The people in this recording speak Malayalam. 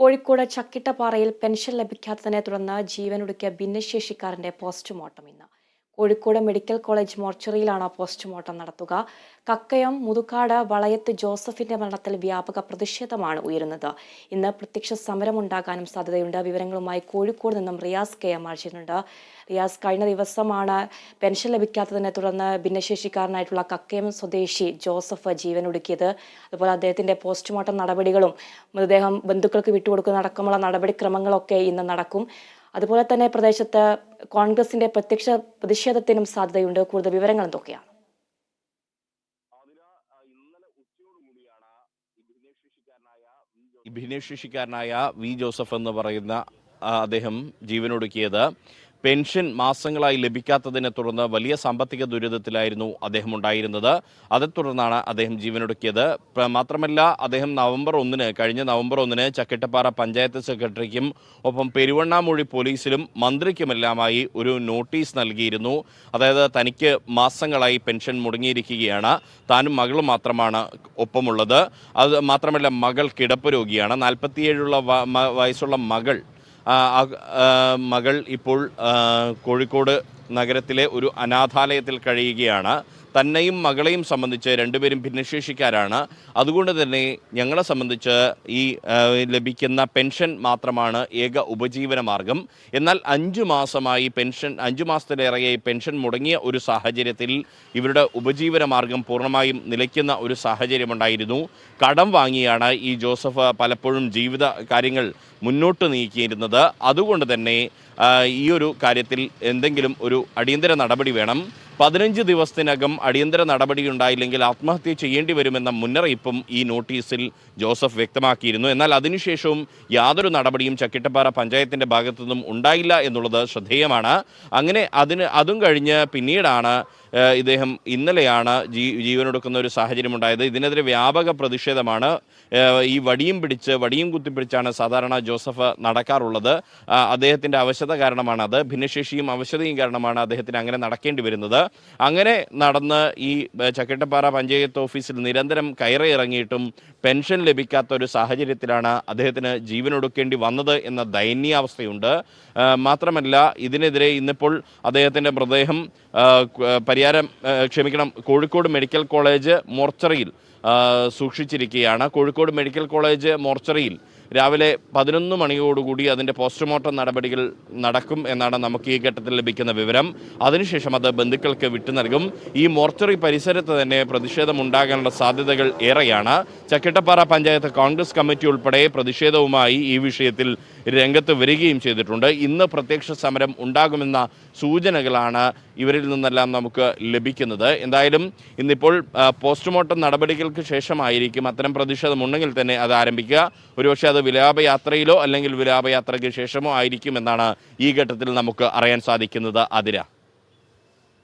കോഴിക്കോട് ചക്കിട്ടപ്പാറയിൽ പെൻഷൻ ലഭിക്കാത്തതിനെ തുടർന്ന് ജീവനൊടുക്കിയ ഭിന്നശേഷിക്കാരന്റെ പോസ്റ്റ്മോർട്ടം ഇന്ന്. കോഴിക്കോട് മെഡിക്കൽ കോളേജ് മോർച്ചറിയിലാണ് പോസ്റ്റ്മോർട്ടം നടത്തുക. കക്കയം മുതുക്കാട് വളയത്ത് ജോസഫിന്റെ മരണത്തിൽ വ്യാപക പ്രതിഷേധമാണ് ഉയരുന്നത്. ഇന്ന് പ്രത്യക്ഷ സമരമുണ്ടാകാനും സാധ്യതയുണ്ട്. വിവരങ്ങളുമായി കോഴിക്കോട് നിന്നും റിയാസ് കെ എം മാർച്ചിട്ടുണ്ട് റിയാസ് കഴിഞ്ഞ ദിവസമാണ് പെൻഷൻ ലഭിക്കാത്തതിനെ തുടർന്ന് ഭിന്നശേഷിക്കാരനായിട്ടുള്ള കക്കയം സ്വദേശി ജോസഫ് ജീവനൊടുക്കിയത് അതുപോലെ അദ്ദേഹത്തിന്റെ പോസ്റ്റ്മോർട്ടം നടപടികളും മൃതദേഹം ബന്ധുക്കൾക്ക് വിട്ടുകൊടുക്കുന്ന അടക്കമുള്ള നടപടിക്രമങ്ങളൊക്കെ ഇന്ന് നടക്കും. അതുപോലെ തന്നെ പ്രദേശത്ത് കോൺഗ്രസിന്റെ പ്രത്യക്ഷ പ്രതിഷേധത്തിനും സാധ്യതയുണ്ട്. കൂടുതൽ വിവരങ്ങൾ എന്തൊക്കെയാണ്? ഭിന്നശേഷിക്കാരനായ വി ജോസഫ്. എന്ന് പറയുന്ന അദ്ദേഹം ജീവനൊടുക്കിയത്. പെൻഷൻ മാസങ്ങളായി ലഭിക്കാത്തതിനെ തുടർന്ന് വലിയ സാമ്പത്തിക ദുരിതത്തിലായിരുന്നു അദ്ദേഹം ഉണ്ടായിരുന്നത്. അതേ തുടർന്നാണ് അദ്ദേഹം ജീവനൊടുക്കിയത്. മാത്രമല്ല അദ്ദേഹം നവംബർ ഒന്നിന് കഴിഞ്ഞ നവംബർ ഒന്നിന് ചക്കിട്ടപ്പാറ പഞ്ചായത്ത് സെക്രട്ടറിക്കും ഒപ്പം പെരുവണ്ണാമൂഴി പോലീസിലും മന്ത്രിക്കുമെല്ലാമായി ഒരു നോട്ടീസ് നൽകിയിരുന്നു. അതായത് തനിക്ക് മാസങ്ങളായി പെൻഷൻ മുടങ്ങിയിരിക്കുകയാണ്. താനും മകളും മാത്രമാണ് ഒപ്പമുള്ളത്. അത് മാത്രമല്ല മകൾ കിടപ്പ് രോഗിയാണ്. നാൽപ്പത്തിയേഴുള്ള വയസ്സുള്ള മകൾ മകൾ ഇപ്പോൾ കോഴിക്കോട് നഗരത്തിലെ ഒരു അനാഥാലയത്തിൽ കഴിയുകയാണ്. തന്നെയും മകളെയും സംബന്ധിച്ച് രണ്ടുപേരും ഭിന്നശേഷിക്കാരാണ്. അതുകൊണ്ട് തന്നെ ഞങ്ങളെ സംബന്ധിച്ച് ഈ ലഭിക്കുന്ന പെൻഷൻ മാത്രമാണ് ഏക ഉപജീവന മാർഗം. എന്നാൽ അഞ്ചു മാസമായി പെൻഷൻ അഞ്ചു മാസത്തിലേറെയായി പെൻഷൻ മുടങ്ങിയ ഒരു സാഹചര്യത്തിൽ ഇവരുടെ ഉപജീവന മാർഗം പൂർണമായും നിലയ്ക്കുന്ന ഒരു സാഹചര്യമുണ്ടായിരുന്നു. കടം വാങ്ങിയാണ് ഈ ജോസഫ് പലപ്പോഴും ജീവിത കാര്യങ്ങൾ മുന്നോട്ട് നീക്കിയിരുന്നത്. അതുകൊണ്ട് തന്നെ ഈ ഒരു കാര്യത്തിൽ എന്തെങ്കിലും ഒരു അടിയന്തര നടപടി വേണം. പതിനഞ്ച് ദിവസത്തിനകം അടിയന്തര നടപടി ഉണ്ടായില്ലെങ്കിൽ ആത്മഹത്യ ചെയ്യേണ്ടി വരുമെന്ന മുന്നറിയിപ്പും ഈ നോട്ടീസിൽ ജോസഫ് വ്യക്തമാക്കിയിരുന്നു. എന്നാൽ അതിനുശേഷവും യാതൊരു നടപടിയും ചക്കിട്ടപ്പാറ പഞ്ചായത്തിന്റെ ഭാഗത്തു നിന്നും ഉണ്ടായില്ല എന്നുള്ളത് ശ്രദ്ധേയമാണ്. അങ്ങനെ അതിന് അതും കഴിഞ്ഞ് പിന്നീടാണ് ഇദ്ദേഹം ഇന്നലെയാണ് ജീ ജീവനൊടുക്കുന്ന ഒരു സാഹചര്യം ഉണ്ടായത് ഇതിനെതിരെ വ്യാപക പ്രതിഷേധമാണ് ഈ വടിയും പിടിച്ച് വടിയും കുത്തിപ്പിടിച്ചാണ് സാധാരണ ജോസഫ് നടക്കാറുള്ളത്. അദ്ദേഹത്തിന്റെ അവശത കാരണമാണ് അത്. ഭിന്നശേഷിയും അവശതയും കാരണമാണ് അദ്ദേഹത്തിന് അങ്ങനെ നടക്കേണ്ടി വരുന്നത്. അങ്ങനെ നടന്ന് ഈ ചക്കട്ടപ്പാറ പഞ്ചായത്ത് ഓഫീസിൽ നിരന്തരം കയറി ഇറങ്ങിയിട്ടും പെൻഷൻ ലഭിക്കാത്ത ഒരു സാഹചര്യത്തിലാണ് അദ്ദേഹത്തിന് ജീവനൊടുക്കേണ്ടി വന്നത് എന്ന ദയനീയാവസ്ഥയുണ്ട്. മാത്രമല്ല ഇതിനെതിരെ ഇന്നിപ്പോൾ അദ്ദേഹത്തിന്റെ മൃതദേഹം ക- പരിയാരം ക്ഷമിക്കണം കോഴിക്കോട് മെഡിക്കൽ കോളേജ് മോർച്ചറിയിൽ സൂക്ഷിച്ചിരിക്കുകയാണ്. കോഴിക്കോട് മെഡിക്കൽ കോളേജ് മോർച്ചറിയിൽ രാവിലെ പതിനൊന്ന് മണിയോടുകൂടി അതിന്റെ പോസ്റ്റ്മോർട്ടം നടപടികൾ നടക്കും എന്നാണ് നമുക്ക് ഈ ഘട്ടത്തിൽ ലഭിക്കുന്ന വിവരം. അതിനുശേഷം അത് ബന്ധുക്കൾക്ക് വിട്ടു നൽകും. ഈ മോർച്ചറി പരിസരത്ത് തന്നെ പ്രതിഷേധമുണ്ടാകാനുള്ള സാധ്യതകൾ ഏറെയാണ്. ചക്കിട്ടപ്പാറ പഞ്ചായത്ത് കോൺഗ്രസ് കമ്മിറ്റി ഉൾപ്പെടെ പ്രതിഷേധവുമായി ഈ വിഷയത്തിൽ രംഗത്ത് വരികയും ചെയ്തിട്ടുണ്ട്. ഇന്ന് പ്രത്യക്ഷ സമരം ഉണ്ടാകുമെന്ന സൂചനകളാണ് ഇവരിൽ നിന്നെല്ലാം നമുക്ക് ലഭിക്കുന്നത്. എന്തായാലും ഇന്നിപ്പോൾ പോസ്റ്റ്മോർട്ടം നടപടികൾക്ക് ശേഷമായിരിക്കും അത്തരം പ്രതിഷേധമുണ്ടെങ്കിൽ തന്നെ അത് ആരംഭിക്കുക. ഒരുപക്ഷെ അത് വിലാപയാത്രയിലോ അല്ലെങ്കിൽ വിലാപയാത്രയ്ക്ക് ശേഷമോ ആയിരിക്കും എന്നാണ് ഈ ഘട്ടത്തിൽ നമുക്ക് അറിയാൻ സാധിക്കുന്നത് അതിര.